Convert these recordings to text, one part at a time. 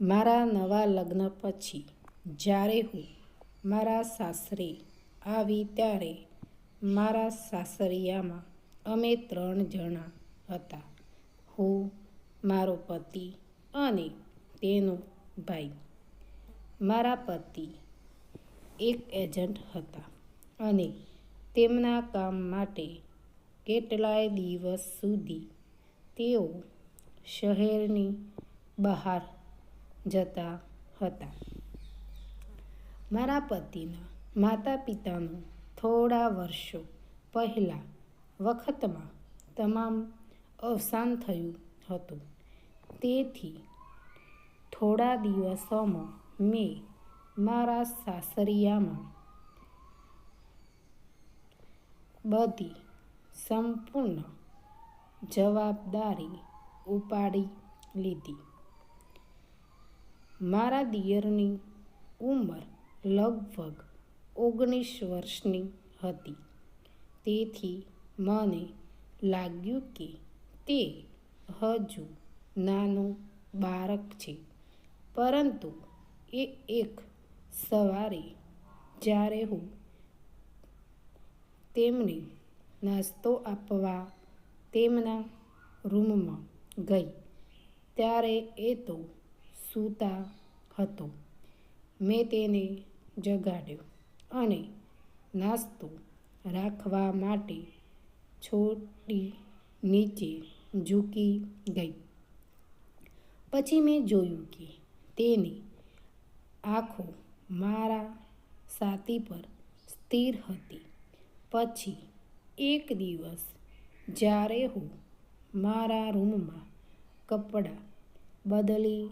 મારા નવા લગ્ન પછી જ્યારે હું મારા સાસરે આવી ત્યારે મારા સાસરિયામાં અમે ત્રણ જણા હતા. હું, મારો પતિ અને તેનો ભાઈ. મારા પતિ એક એજન્ટ હતા અને તેમના કામ માટે કેટલાય દિવસ સુધી તેઓ શહેરની બહાર જતા હતા. મારા પતિના માતા પિતાનું થોડા વર્ષો પહેલાં વખતમાં તમામ અવસાન થયું હતું. તેથી થોડા દિવસોમાં મેં મારા સાસરિયામાં બધી સંપૂર્ણ જવાબદારી ઉપાડી લીધી. મારા દિયરની ઉંમર લગભગ ઓગણીસ વર્ષની હતી. તેથી મને લાગ્યું કે તે હજુ નાનું બાળક છે. પરંતુ એ એક સવારે જ્યારે હું તેમને નાસ્તો આપવા તેમના રૂમમાં ગઈ, ત્યારે એ તો સૂતા હતો. મેં તેને જગાડ્યો અને નાસ્તો રાખવા માટે છોડી નીચે ઝૂકી ગઈ. પછી મેં જોયું કે તેની આંખો મારા સાથી પર સ્થિર હતી. પછી એક દિવસ જ્યારે હું મારા રૂમમાં કપડાં બદલી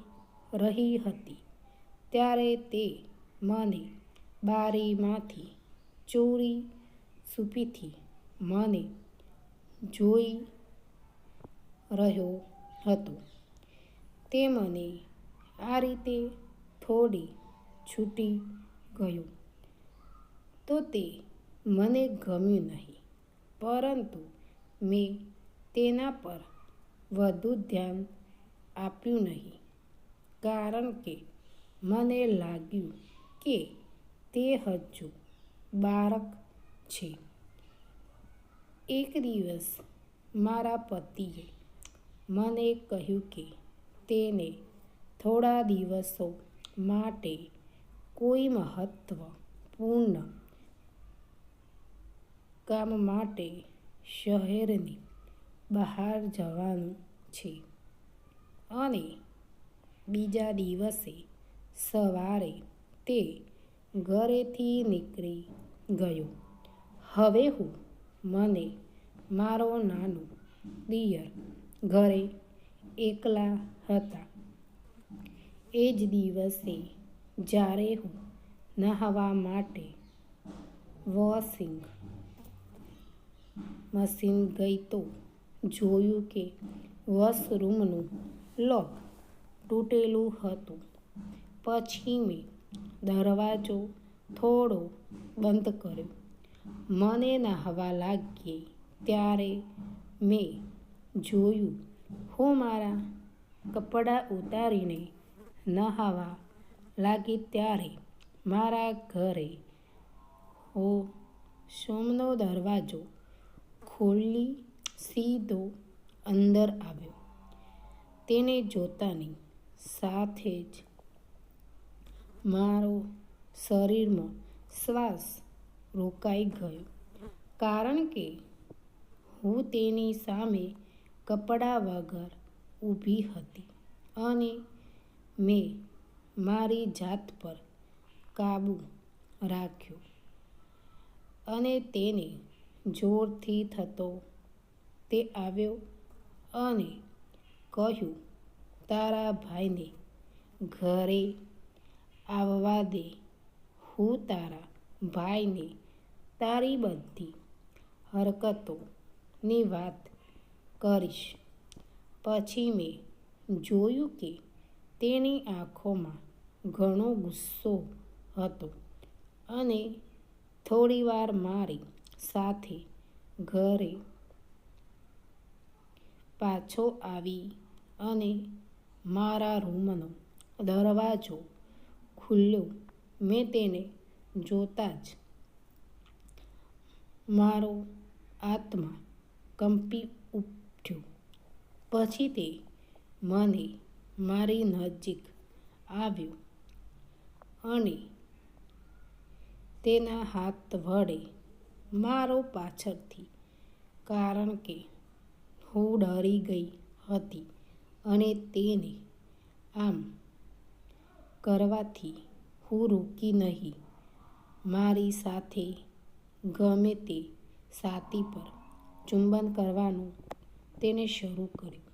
રહી હતી. ત્યારે તે મને બારીમાંથી ચોરી સૂપીથી મને જોઈ રહ્યો હતો. તે મને આ રીતે થોડી છૂટી ગયું. તો તે મને ગમ્યું નહીં, પરંતુ મેં તેના પર વધુ ધ્યાન આપ્યું નહીં. કારણ કે મને લાગ્યું કે તે હજુ બાળક છે. એક દિવસ મારા પતિએ મને કહ્યું કે તેને થોડા દિવસો માટે કોઈ મહત્ત્વપૂર્ણ કામ માટે શહેરની બહાર જવાનું છે. અને બીજા દિવસે સવારે તે ઘરેથી નીકળી ગયો. હવે હું મને મારો નાનો દિયર ઘરે એકલા હતા. એ જ દિવસે જ્યારે હું નહાવા માટે વોશિંગ મશીન ગઈ તો જોયું કે વોશરૂમનું લોક તૂટેલું હતું. પછી મેં દરવાજો થોડો બંધ કર્યો. મને નહાવા લાગી ત્યારે મેં જોયું, હું મારા કપડાં ઉતારીને નહાવા લાગી ત્યારે મારા ઘરે વોશરૂમનો દરવાજો ખોલી સીધો અંદર આવ્યો. તેને જોતાની સાથે જ મારો શરીરમાં શ્વાસ રોકાઈ ગયો. કારણ કે હું તેની સામે કપડાં વગર ઊભી હતી અને મેં મારી જાત પર કાબૂ રાખ્યો અને તેને જોરથી થતો તે આવ્યો અને કહ્યું તારા ભાઈને ઘરે આવવા દે. હું તારા ભાઈને તારી બધી હરકતોની વાત કરીશ. પછી મેં જોયું કે તેની આંખોમાં ઘણો ગુસ્સો હતો અને થોડીવાર મારી સાથે ઘરે પાછો આવી અને મારા રૂમનો દરવાજો ખુલ્યો મેં તેને જોતાં જ મારો આત્મા કંપી ઉઠ્યો. પછી તે મને મારી નજીક આવ્યો અને તેના હાથ વડે મારો પાછળથી કારણ કે હું ડરી ગઈ હતી. અને તેને આમ કરવાથી હું રોકી નહીં. મારી સાથે ગમે તે સાથી પર ચુંબન કરવાનું તેણે શરૂ કર્યું.